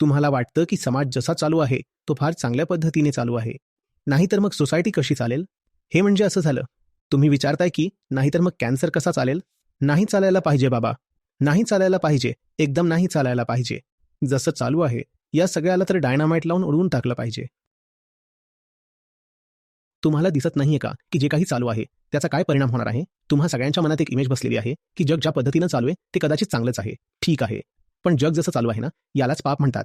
तुम्हाला वाटतं की समाज जसा चालू आहे तो फार चांगल्या पद्धतीने चालू आहे. नाहीतर मग सोसायटी कशी चालेल? हे म्हणजे असं झालं. तुम्ही विचारताय की नाहीतर मग कॅन्सर कसा चालेल? नाही चालायला पाहिजे बाबा. नाही चालायला पाहिजे. एकदम नाही चालायला पाहिजे. जसं चालू आहे या सगळ्याला तर डायनामाइट लावून उडवून टाकलं पाहिजे. तुम्हाला दिसत नाहीये का की जे काही चालू आहे त्याचा काय परिणाम होणार आहे? तुम्हा सगळ्यांच्या मनात एक इमेज बसलेली आहे की जग ज्या पद्धतीनं चालू आहे ते कदाचित चांगलंच आहे. ठीक आहे. पण जग जसं चालू आहे ना यालाच पाप म्हणतात.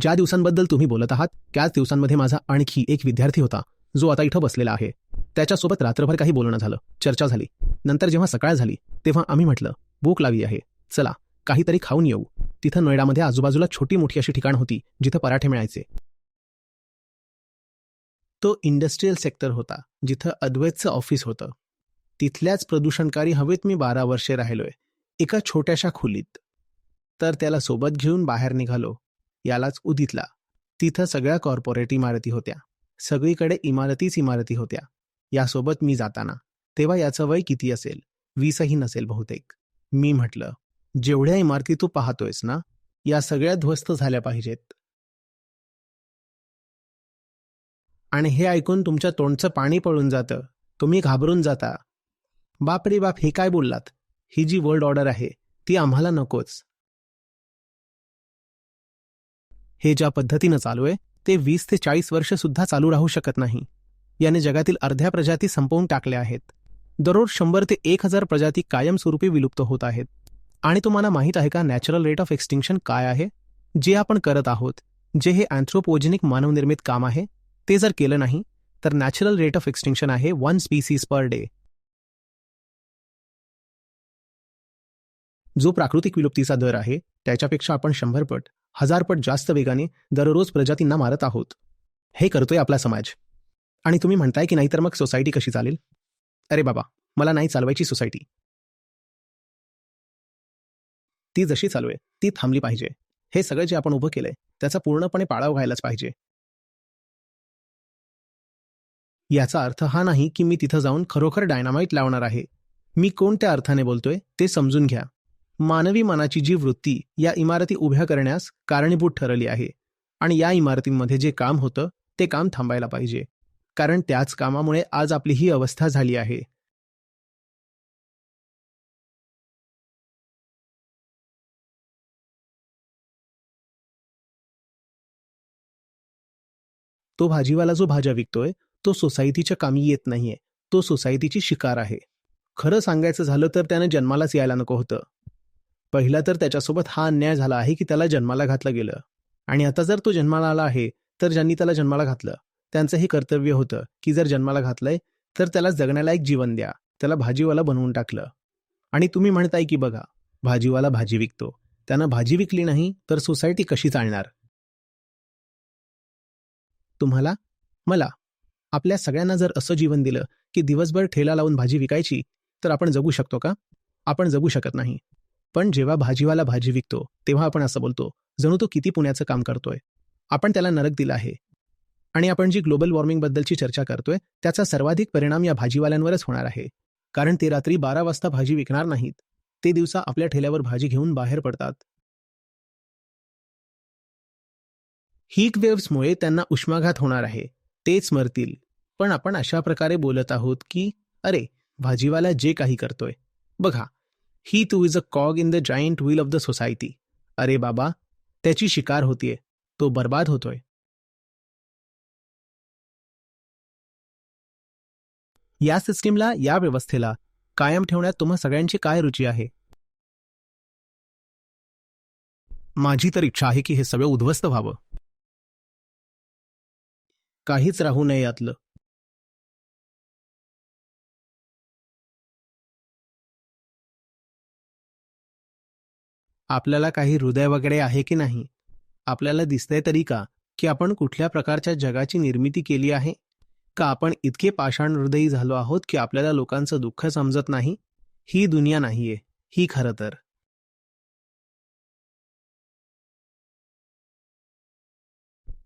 ज्या दिवसांबद्दल तुम्ही बोलत आहात त्याच दिवसांमध्ये माझा आणखी एक विद्यार्थी होता जो आता इथं बसलेला आहे. त्याच्यासोबत रात्रभर काही बोलणं झालं चर्चा झाली. नंतर जेव्हा सकाळ झाली तेव्हा आम्ही म्हटलं भूक लागली आहे. चला काहीतरी खाऊन येऊ. तिथं नोएडामध्ये आजूबाजूला छोटी मोठी अशी ठिकाण होती जिथं पराठे मिळायचे. तो इंडस्ट्रीयल सेक्टर होता जिथं अद्वैतचं ऑफिस होतं. तिथल्याच प्रदूषणकारी हवेत मी बारा वर्षे राहिलोय. एका छोट्याशा खोलीत. तर त्याला सोबत घेऊन बाहेर निघालो. यालाच उदितला. तिथं सगळ्या कॉर्पोरेट इमारती होत्या. सगळीकडे इमारतीच इमारती होत्या. यासोबत मी जाताना. तेव्हा याचं वय किती असेल? वीसही नसेल बहुतेक. मी म्हटलं जेवढ्या इमारती तू पाहतोयस ना या सगळ्या ध्वस्त झाल्या पाहिजेत. आणि हे ऐकून तुमच्या तोंडचं पाणी पळून जातं. तुम्ही घाबरून जाता. बाप रे बाप हे काय बोललात? ही जी वर्ल्ड ऑर्डर आहे ती आम्हाला नकोच. हे ज्या पद्धतीनं चालू आहे ते वीस ते चाळीस वर्ष सुद्धा चालू राहू शकत नाही. याने जगातील अर्ध्या प्रजाती संपवून टाकल्या आहेत. दररोज शंभर ते एक हजार प्रजाती कायमस्वरूपी विलुप्त होत आहेत. आणि तुम्हाला माहीत आहे का नॅचरल रेट ऑफ एक्सटिंक्शन काय आहे? जे आपण करत आहोत जे हे अँथ्रोपोजेनिक मानवनिर्मित काम आहे ते जर केलं नाही तर नॅचरल रेट ऑफ एक्सटिंक्शन आहे वन स्पीसीज पर डे. जो प्राकृतिक विलुप्तीचा दर आहे त्याच्यापेक्षा आपण शंभरपट हजारपट जास्त वेगाने दररोज प्रजातींना मारत आहोत. हे करतोय आपला समाज. आणि तुम्ही म्हणताय की नाहीतर मग सोसायटी कशी चालेल? अरे बाबा मला नाही चालवायची सोसायटी. ती जशी चालू आहे ती थांबली पाहिजे. हे सगळं जे आपण उभं केलंय त्याचा पूर्णपणे पाळाव घ्यायलाच पाहिजे. याचा अर्थ हा नाही की मी तिथं जाऊन खरोखर डायनामाइट लावणार आहे. मी कोणत्या अर्थाने बोलतोय ते समजून घ्या. मानवी मनाची जी वृत्ती या इमारती उभ्या करण्यास कारणीभूत ठरली आहे आणि या इमारतींमध्ये जे काम होतं ते काम थांबायला पाहिजे. कारण त्याच कामामुळे आज आपली ही अवस्था झाली आहे. तो भाजीवाला जो भाज्या विकतोय तो सोसायटीच्या कामी येत नाहीये. तो सोसायटीची शिकार आहे. खरं सांगायचं झालं तर त्यानं जन्मालाच यायला नको होतं. पहिला तर त्याच्यासोबत हा अन्याय झाला आहे की त्याला जन्माला घातलं गेलं. आणि आता जर तो जन्माला आला आहे तर ज्यांनी त्याला जन्माला घातलं त्यांचं हे कर्तव्य होतं की जर जन्माला घातलंय तर त्याला जगण्याला एक जीवन द्या. त्याला भाजीवाला बनवून टाकलं. आणि तुम्ही म्हणताय की बघा भाजीवाला भाजी विकतो. त्यानं भाजी विकली नाही तर सोसायटी कशी चालणार? तुम्हाला? मला? आपल्या सगळ्यांना जर असं जीवन दिलं की दिवसभर ठेला लावून भाजी विकायची तर आपण जगू शकतो का? आपण जगू शकत नाही. पण जेव्हा भाजीवाला भाजी विकतो तेव्हा आपण असं बोलतो जणू तो किती पुण्याचं काम करतोय. आपण त्याला नरक दिला आहे. आणि आपण जी ग्लोबल वॉर्मिंगबद्दलची चर्चा करतोय त्याचा सर्वाधिक परिणाम या भाजीवाल्यांवरच होणार आहे. कारण ते रात्री बारा वाजता भाजी विकणार नाहीत. ते दिवसा आपल्या ठेल्यावर भाजी घेऊन बाहेर पडतात. हीट वेव्समुळे त्यांना उष्माघात होणार आहे. तेच मरतील. पण आपण अशा प्रकारे बोलत आहोत की अरे भाजीवाला जे काही करतोय. बघा ही too is a cog in the giant wheel of the society अरे बाबा त्याची शिकार होतीये. तो बर्बाद होतोय. या सिस्टीमला या व्यवस्थेला कायम ठेवण्यात तुम्हा सगळ्यांची काय रुची आहे? माझी तर इच्छा आहे की हे सगळं उद्ध्वस्त व्हावं. काहीच राहू नये यातलं. आपल्याला काही हृदय वगैरे आहे की नाही? आपल्याला दिसतंय तरी का की आपण कुठल्या प्रकारच्या जगाची निर्मिती केली आहे? का आपण इतके पाषाण हृदयी झालो आहोत की आपल्याला लोकांचं दुःख समजत नाही? ही दुनिया नाहीये ही खरं तर.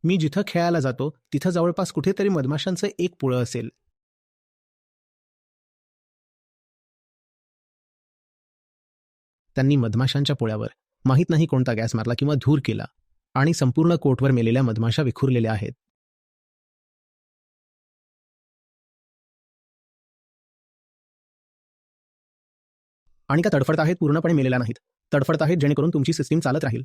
मी जिथं खेळायला जातो तिथं जवळपास कुठेतरी मधमाशांचं एक पुळं असेल. त्यांनी मधमाशांच्या पोळ्यावर माहीत नाही कोणता गॅस मारला किंवा धूर केला आणि संपूर्ण कोटवर मेलेल्या मधमाशा विखुरलेल्या आहेत. आणि का तडफडत आहेत पूर्णपणे मेलेल्या नाहीत. तडफडत आहेत जेणेकरून तुमची सिस्टीम चालत राहील.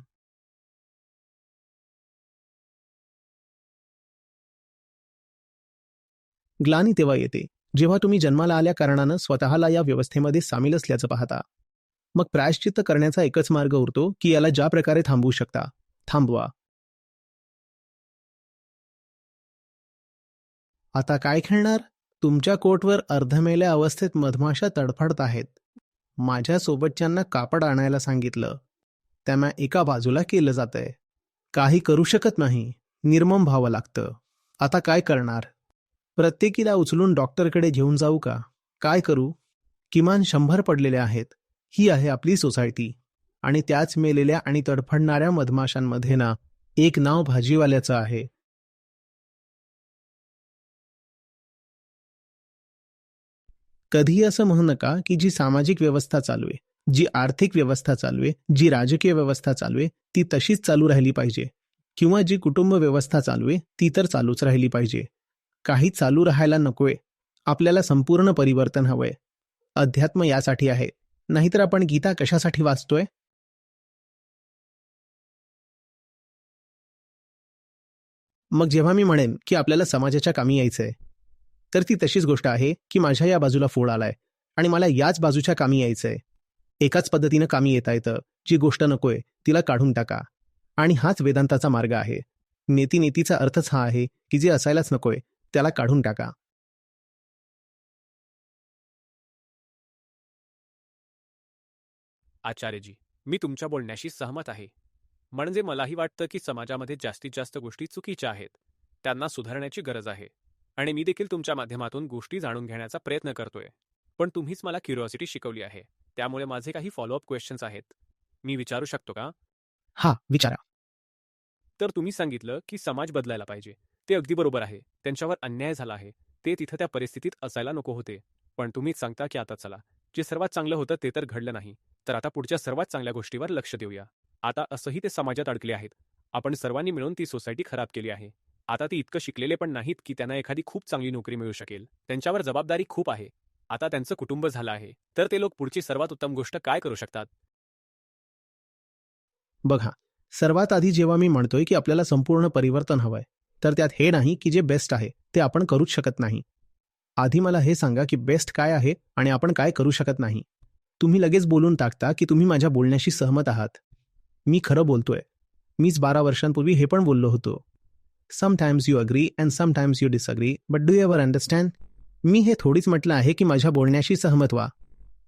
ग्लानी तेव्हा येते जेव्हा तुम्ही जन्माला आल्या कारणानं स्वतःला या व्यवस्थेमध्ये सामील असल्याचं पाहता. मग प्रायश्चित्त करण्याचा एकच मार्ग उरतो की याला ज्या प्रकारे थांबवू शकता. थांबवा. आता काय खेळणार? तुमच्या कोटवर अर्धमेल्या अवस्थेत मधमाशा तडफडत आहेत. माझ्या सोबतच्यांना कापड आणायला सांगितलं. त्यांना एका बाजूला केलं जातंय. काही करू शकत नाही. निर्मम व्हावं लागतं. आता काय करणार? प्रत्येकीला उचलून डॉक्टरकडे घेऊन जाऊ का? काय करू? किमान शंभर पडलेले आहेत. ही आहे आपली सोसायटी. आणि त्याच मेलेल्या आणि तडफडणाऱ्या मधमाशांमध्ये ना एक नाव भाजीवाल्याचं आहे. कधीही असं म्हणू नका की जी सामाजिक व्यवस्था चालू आहे जी आर्थिक व्यवस्था चालू आहे जी राजकीय व्यवस्था चालू आहे ती तशीच चालू राहिली पाहिजे. किंवा जी कुटुंब व्यवस्था चालू आहे ती तर चालूच राहिली पाहिजे. काही चालू राहायला नकोय. आपल्याला संपूर्ण परिवर्तन हवंय. अध्यात्म यासाठी आहे. नाहीतर आपण गीता कशासाठी वाचतोय? मग जेव्हा मी म्हणेन की आपल्याला समाजाच्या कामी यायचंय तर ती तशीच गोष्ट आहे की माझ्या या बाजूला फोड आलाय आणि मला याच बाजूच्या कामी यायचंय. एकाच पद्धतीनं कामी येता येतं जी गोष्ट नकोय तिला काढून टाका. आणि हाच वेदांताचा मार्ग आहे. नेती नेतीचा अर्थच हा आहे की जे असायलाच नकोय त्याला काढून टाका. आचार्यजी मी तुमच्या बोलण्याशी सहमत आहे. म्हणजे मलाही वाटतं की समाजामध्ये जास्तीत जास्त गोष्टी चुकीच्या आहेत. त्यांना सुधारण्याची गरज आहे. आणि मी देखील तुमच्या माध्यमातून गोष्टी जाणून घेण्याचा प्रयत्न करतोय. पण तुम्हीच मला क्युरिओसिटी शिकवली आहे. त्यामुळे माझे काही फॉलोअप क्वेश्चन्स आहेत. मी विचारू शकतो का? हा विचारा. तर तुम्ही सांगितलं की समाज बदलायला पाहिजे. ते अगदी बरोबर आहे. त्यांच्यावर अन्याय झाला आहे. ते तिथं त्या परिस्थितीत असायला नको होते. पण तुम्हीच सांगता की आता चला. जे सर्वात चांगलं होतं ते तर घडलं नाही. तर आता पुढच्या सर्वात चांगल्या गोष्टीवर लक्ष देऊया. आता असंही ते समाजात अडकले आहेत. आपण सर्वांनी मिळून ती सोसायटी खराब केली आहे. आता ती इतकं शिकलेले पण नाहीत की त्यांना एखादी खूप चांगली नोकरी मिळू शकेल. त्यांच्यावर जबाबदारी खूप आहे. आता त्यांचं कुटुंब झालं आहे. तर ते लोक पुढची सर्वात उत्तम गोष्ट काय करू शकतात? बघा सर्वात आधी जेव्हा मी म्हणतोय की आपल्याला संपूर्ण परिवर्तन हवंय तर त्यात हे नाही की जे बेस्ट आहे ते आपण करूच शकत नाही. आधी मला हे सांगा की बेस्ट काय आहे आणि आपण काय करू शकत नाही. तुम्ही लगेच बोलून टाकता की तुम्ही माझ्या बोलण्याशी सहमत आहात. मी खरं बोलतोय. मीच बारा वर्षांपूर्वी हे पण बोललो होतो. Sometimes you agree and sometimes you disagree but do ever understand me हे थोडीच म्हटलं आहे की माझ्या बोलण्याशी सहमत व्हा.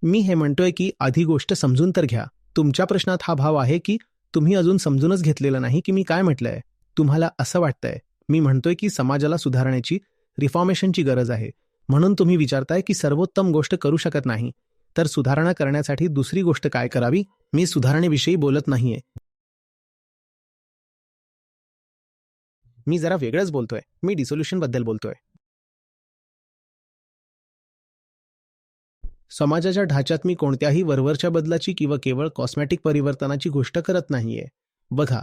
मी हे म्हणतोय की आधी गोष्ट समजून तर घ्या. तुमच्या प्रश्नात हा भाव आहे की तुम्ही अजून समजूनच घेतलेलं नाही की मी काय म्हटलंय. तुम्हाला असं वाटतंय. मी म्हणतोय की समाजाला सुधारण्याची रिफॉर्मेशनची गरज आहे. म्हणून तुम्ही विचारताय की सर्वोत्तम गोष्ट करू शकत नाही तर सुधारणा करण्यासाठी दुसरी गोष्ट काय करावी? मी सुधारणेविषयी बोलत नाहीये. मी जरा वेगळंच बोलतोय. मी डिसोल्युशनबद्दल बोलतोय. समाजाच्या ढाच्यात मी कोणत्याही वरवरच्या बदलाची किंवा केवळ कॉस्मॅटिक परिवर्तनाची गोष्ट करत नाहीये. बघा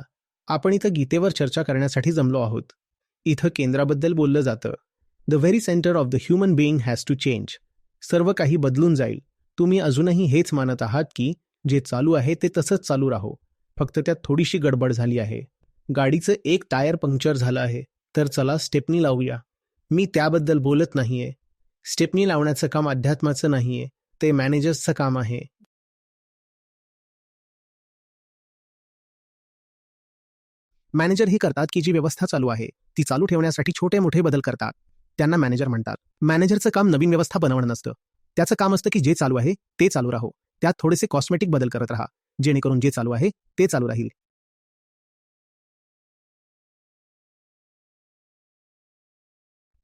आपण इथं गीतेवर चर्चा करण्यासाठी जमलो आहोत. इथं केंद्राबद्दल बोललं जातं. The very centre of the human being has to change. सर्व काही बदलून जाईल. तुम्ही अजूनही हेच मानत आहात की जे चालू आहे ते तसंच चालू राहो. फक्त त्यात थोडीशी गडबड झाली आहे. गाडीचं एक टायर पंक्चर झालं आहे. तर चला स्टेपनी लावूया. मी त्याबद्दल बोलत नाहीये. स्टेपनी लावण्याचं काम अध्यात्माचं नाहीये. ते मॅनेजर्सचं काम आहे. मॅनेजर ही करतात की जी व्यवस्था चालू आहे. ती चालू ठेवण्यासाठी छोटे मोठे बदल करतात. त्यांना मॅनेजर म्हणतात. मॅनेजरचं काम नवीन व्यवस्था बनवणं नसतं. त्याचं काम असतं की जे चालू आहे ते चालू राहो. त्यात थोडेसे कॉस्मेटिक बदल करत राहा. जेणेकरून जे चालू आहे ते चालू राहील.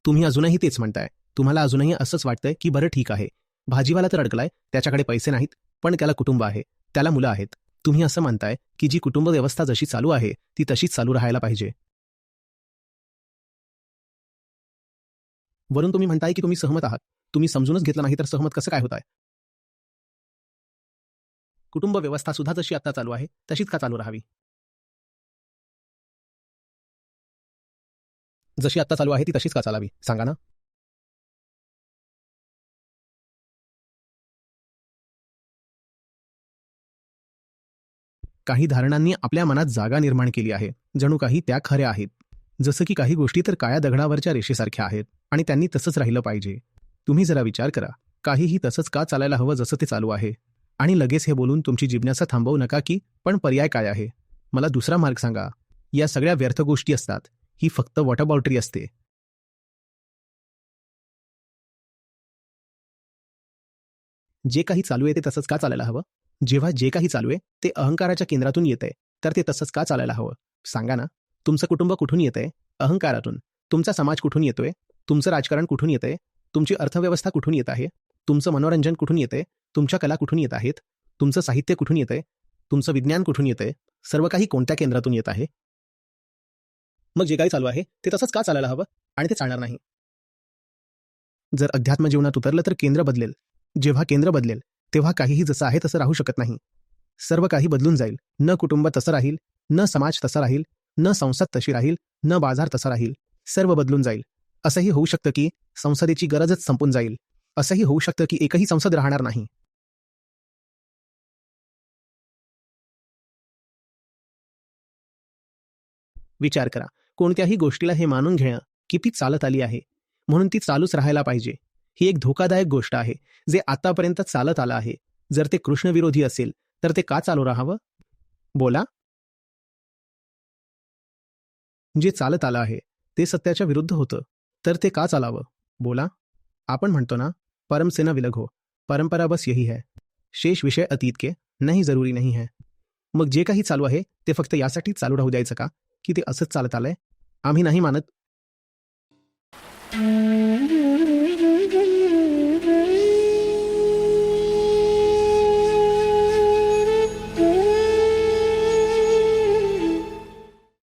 तुम्ही अजूनही तेच म्हणताय. तुम्हाला अजूनही असंच वाटतंय की बरं ठीक आहे. भाजीवाला तर अडकलाय त्याच्याकडे पैसे नाहीत पण त्याला कुटुंब आहे. त्याला मुलं आहेत. तुम्ही असं म्हणताय की जी कुटुंब व्यवस्था जशी चालू आहे ती तशीच चालू राहायला पाहिजे. वरून तुम्ही म्हणताय की तुम्ही सहमत आहात. तुम्ही समजूनच घेतलं नाही तर सहमत कसं काय होत आहे? कुटुंब व्यवस्था सुद्धा जशी आता चालू आहे तशीच का चालू राहावी? जशी आता चालू आहे ती तशीच का चालावी? सांगा ना. काही धारणांनी आपल्या मनात जागा निर्माण केली आहे. जणू काही त्या खऱ्या आहेत. जसं की काही गोष्टी तर काळ्या दगडावरच्या रेषेसारख्या आहेत आणि त्यांनी तसंच राहिलं पाहिजे. तुम्ही जरा विचार करा काहीही तसंच का चालायला हवं जसं ते चालू आहे? आणि लगेच हे बोलून तुमची जिज्ञासा थांबवू नका की पण पर्याय काय आहे? मला दुसरा मार्ग सांगा. या सगळ्या व्यर्थ गोष्टी असतात. ही फक्त वॉटरबाउटरी असते. जे काही चालू आहे ते तसंच का चालायला हवं? जेव्हा जे काही चालू आहे ते अहंकाराच्या केंद्रातून येत आहे तर ते तसंच का चालायला हवं? सांगा ना. तुमचं कुटुंब कुठून येतंय? अहंकारातून. तुमचा समाज कुठून येतोय? तुमचं राजकारण कुठून येतंय? तुमची अर्थव्यवस्था कुठून येत आहे? तुमचं मनोरंजन कुठून येतंय? तुमच्या कला कुठून येत आहेत? तुमचं साहित्य कुठून येतंय? तुमचं विज्ञान कुठून येतंय? सर्व काही कोणत्या केंद्रातून येत आहे? मग जे काही चालू आहे ते तसंच का चालायला हवं? आणि ते चालणार नाही. जर अध्यात्म जीवनात उतरलं तर केंद्र बदलेल. जेव्हा केंद्र बदलेल तेव्हा काहीही जसं आहे तसं राहू शकत नाही. सर्व काही बदलून जाईल. न कुटुंब तसं राहील न समाज तसा राहील न संसद तशी राहील न बाजार तसा राहील सर्व बदलून जाईल. असंही होऊ शकतं की संसदेची गरजच संपून जाईल. असंही होऊ शकतं की एकही संसद राहणार नाही. विचार करा कोणत्याही गोष्टीला हे मानून घेणं की ती चालत आली आहे? म्हणून ती चालूच राहायला पाहिजे. ही एक धोकादायक गोष्ट आहे जे आतापर्यंत चालत आलं आहे. जर ते कृष्णविरोधी असेल तर ते का चालू राहावं? बोला. जे चालत आलं आहे ते सत्याच्या विरुद्ध होतं. तर ते का चालावं? बोला. आपण म्हणतो ना परमसेना विलग हो. परंपरा बस यही है. शेष विषय अतीत के नाही जरुरी नाही है. मग जे काही चालू आहे ते फक्त यासाठीच चालू राहू द्यायचं का? की ते असंच चालत आलंय? आम्ही नाही मानत.